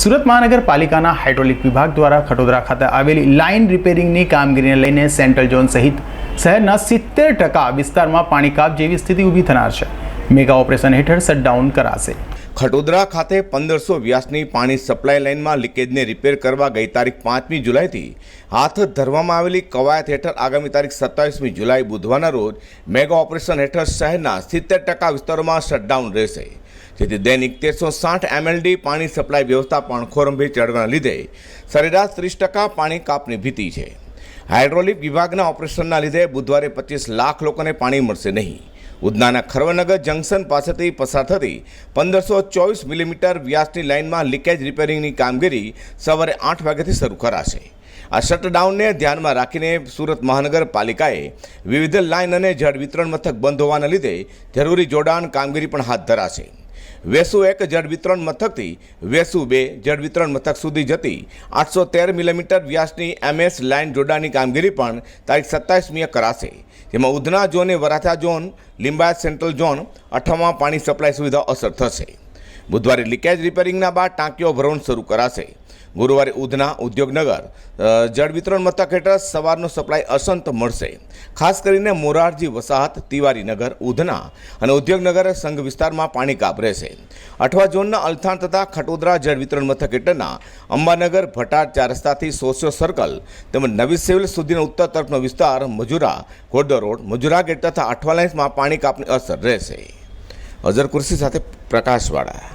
સુરત મહાનગરપાલિકાના હાઇડ્રોલિક વિભાગ દ્વારા ખટોદરા ખાતે આવેલી લાઇન રિપેરિંગની કામગીરીને લઈને સેન્ટ્રલ ઝોન સહિત શહેરના સિત્તેર ટકા વિસ્તારમાં પાણી કાપ જેવી સ્થિતિ ઊભી થનાર છે. મેગા ઓપરેશન હેઠળ શટડાઉન કરાશે. ખટોદરા ખાતે પંદરસો વ્યાસની પાણી સપ્લાય લાઇનમાં લીકેજને રિપેર કરવા ગઈ તારીખ પાંચમી જુલાઈથી હાથ ધરવામાં આવેલી કવાયત હેઠળ આગામી તારીખ સત્તાવીસમી જુલાઈ બુધવારના રોજ મેગા ઓપરેશન હેઠળ શહેરના સિત્તેર ટકા વિસ્તારોમાં શટડાઉન રહેશે. જેથી દૈનિક તેરસો સાઠ એમએલડી પાણી સપ્લાય વ્યવસ્થા પણ ખોરંભે ચડવાના લીધે સરેરાશ ત્રીસ ટકા પાણી કાપની ભીતિ છે. હાઇડ્રોલિક વિભાગના ઓપરેશનના લીધે બુધવારે પચીસ લાખ લોકોને પાણી મળશે નહીં. ઉધનાના ખરવનગર જંકશન પાસેથી પસાર થતી પંદરસો ચોવીસ મિલીમીટર વ્યાસની લાઇનમાં લીકેજ રિપેરિંગની કામગીરી સવારે આઠ વાગ્યાથી શરૂ કરાશે. આ શટડાઉનને ધ્યાનમાં રાખીને સુરત મહાનગરપાલિકાએ વિવિધ લાઇન અને જળ વિતરણ મથક બંધ હોવાના લીધે જરૂરી જોડાણ કામગીરી પણ હાથ ધરાશે. વેસુ એક જળ વિતરણ મથકથી વેસુ બે જળ વિતરણ મથક સુધી જતી આઠસો તેર મિલીમીટર વ્યાસની એમએસ લાઇન જોડાણની કામગીરી પણ તારીખ સત્તાવીસમીએ કરાશે. જેમાં Udhna zone Varachha zone, Limbayat central zone અઠ્ઠામાં પાણી સપ્લાય સુવિધા અસર થશે. બુધવારે લીકેજ રિપેરિંગના બાદ ટાંકીઓ ભરણ શરૂ કરાશે. ગુરુવારે ઉધના ઉદ્યોગનગર જળ વિતરણ મથક હેઠળ સવારનો સપ્લાય અસંત મળશે. ખાસ કરીને મોરારજી, વસાહત, તિવારીનગર, ઉધના અને ઉદ્યોગનગર સંઘ વિસ્તારમાં પાણી કાપ રહેશે અઠવા ઝોનના અલથાણ તથા ખટોદરા જળ વિતરણ મથક હેઠળના અંબાનગર, ભટાર ચાર રસ્તાથી સોશિયો સર્કલ તેમજ નવી સિવિલ સુધીનો ઉત્તર તરફનો વિસ્તાર મજુરા ઘોડદો રોડ, મજુરા ગેટ તથા અઠવા લાઇન્સમાં પાણી કાપની અસર રહેશે. અઝર કુર્સી સાથે પ્રકાશવાળા